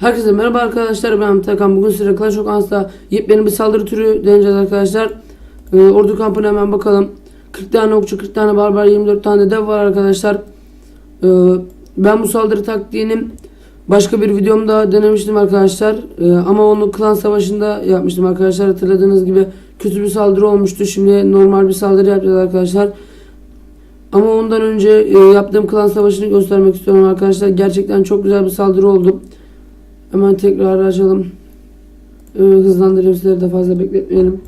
Herkese merhaba arkadaşlar ben Takan bugün size Clash of Clans'ta yepyeni bir saldırı türü deneyeceğiz arkadaşlar. Ee, Ordu kampına hemen bakalım. 40 tane okçu 40 tane barbar 24 tane de dev var arkadaşlar. Ee, Ben bu saldırı taktiğini başka bir videomda denemiştim arkadaşlar. Ee, Ama onu klan savaşında yapmıştım arkadaşlar. Hatırladığınız gibi kötü bir saldırı olmuştu. Şimdi normal bir saldırı yapacağız arkadaşlar. Ama ondan önce e, yaptığım klan savaşını göstermek istiyorum arkadaşlar. Gerçekten çok güzel bir saldırı oldu. Hemen tekrar açalım. Ee, hızlandırayım sizleri de fazla bekletmeyelim.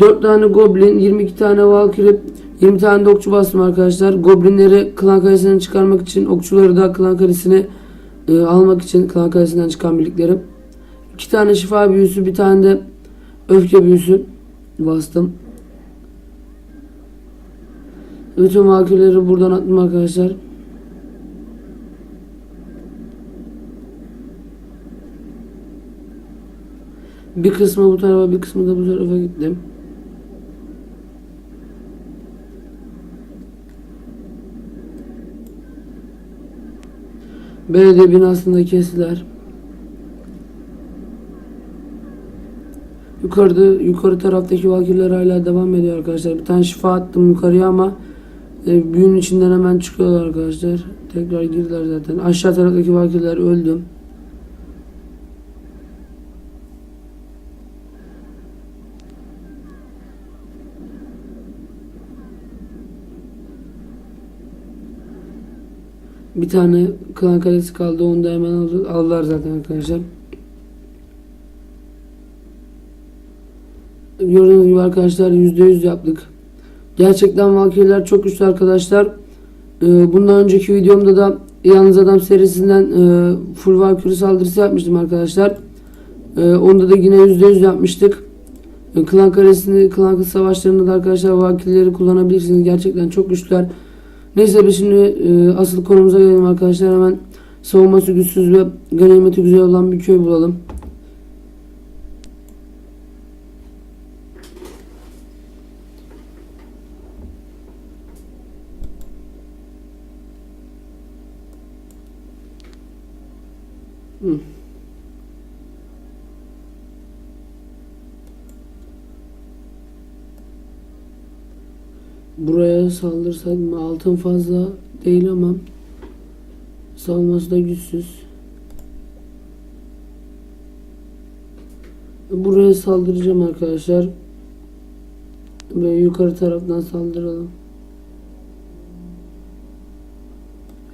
4 tane goblin, 22 tane valkyrie, 20 tane de okçu bastım arkadaşlar. Goblinleri klan kalesinden çıkarmak için, okçuları da klan kalesine e, almak için klan kalesinden çıkan birlikleri. 2 tane şifa büyüsü, bir tane de öfke büyüsü bastım. Bütün valkürleri buradan attım arkadaşlar. Bir kısmı bu tarafa bir kısmı da bu tarafa gittim. Belediye binasında kestiler. Yukarıda yukarı taraftaki vakiller hala devam ediyor arkadaşlar. Bir tane şifa attım yukarıya ama e, büyünün içinden hemen çıkıyorlar arkadaşlar. Tekrar girdiler zaten. Aşağı taraftaki vakiller öldü. Bir tane klan kalesi kaldı. Onu da hemen aldı- aldılar zaten arkadaşlar. Gördüğünüz gibi arkadaşlar %100 yaptık. Gerçekten Valkyrie'ler çok güçlü arkadaşlar. Ee, bundan önceki videomda da Yalnız Adam serisinden e, full Valkyrie saldırısı yapmıştım arkadaşlar. Ee, onda da yine %100 yapmıştık. Ee, Klan karesini, klan savaşlarında da arkadaşlar Valkyrie'leri kullanabilirsiniz. Gerçekten çok güçlüler. Neyse biz şimdi e, asıl konumuza gelelim arkadaşlar. Hemen savunması güçsüz ve ganimeti güzel olan bir köy bulalım. Hı. Buraya saldırsak mı? Altın fazla değil ama savunması da güçsüz. Buraya saldıracağım arkadaşlar. Ve yukarı taraftan saldıralım.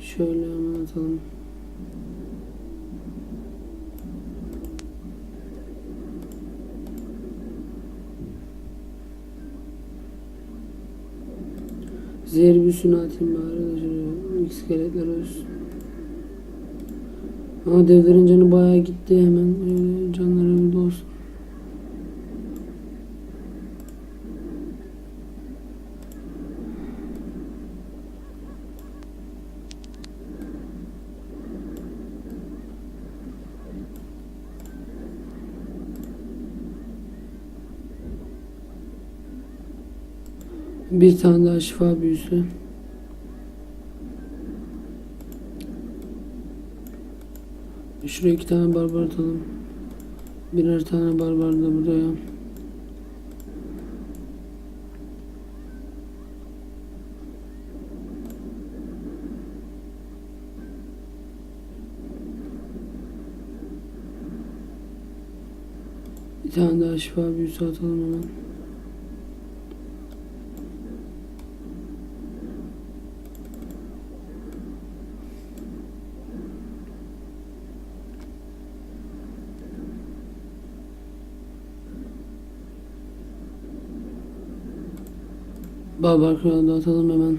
Şöyle hemen atalım. Zehir büyüsünü atayım bari. İskeletler ölsün. Ama devlerin canı bayağı gitti hemen. Canları öldü olsun. Bir tane daha şifa büyüsü. Şuraya iki tane barbar atalım. Birer tane barbar da buraya. Bir tane daha şifa büyüsü atalım hemen. Barbar kralı da atalım hemen.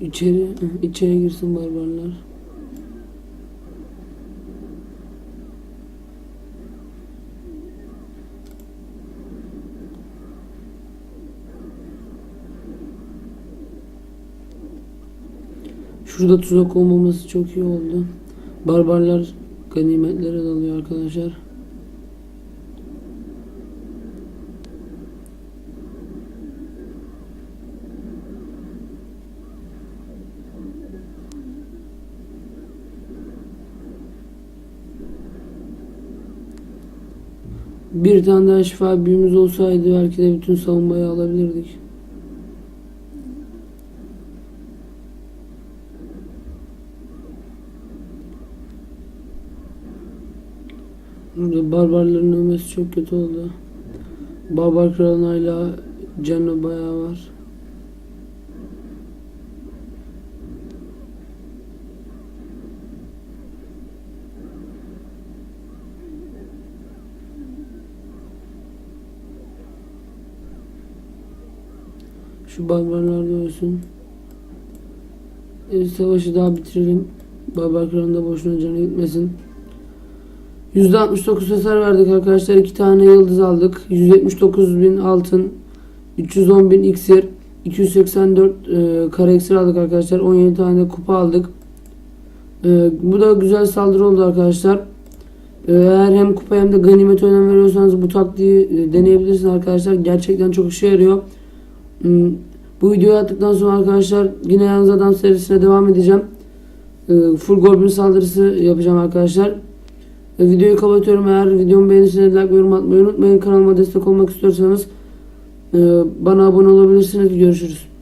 İçeri, içeri girsin barbarlar. Şurada tuzak olmaması çok iyi oldu. Barbarlar ganimetlere dalıyor arkadaşlar. Bir tane daha şifa büyümüz olsaydı belki de bütün savunmayı alabilirdik. Barbarların ölmesi çok kötü oldu. Barbar kralın hala canı bayağı var. Şu barbarlar da ölsün. E, savaşı daha bitirelim. Barbar kralın da boşuna canı gitmesin. %69 hasar verdik arkadaşlar. 2 tane yıldız aldık. 179 bin altın. 310 bin iksir. 284 e, kare iksir aldık arkadaşlar. 17 tane de kupa aldık. E, bu da güzel saldırı oldu arkadaşlar. E, eğer hem kupa hem de ganimet önem veriyorsanız bu taktiği e, deneyebilirsiniz arkadaşlar. Gerçekten çok işe yarıyor. Hmm, Bu videoyu attıktan sonra arkadaşlar yine Yalnız Adam serisine devam edeceğim. E, full goblin saldırısı yapacağım arkadaşlar. Videoyu kapatıyorum. Eğer videomu beğenirseniz like yorum atmayı unutmayın. Kanalıma destek olmak istiyorsanız e, bana abone olabilirsiniz. Görüşürüz.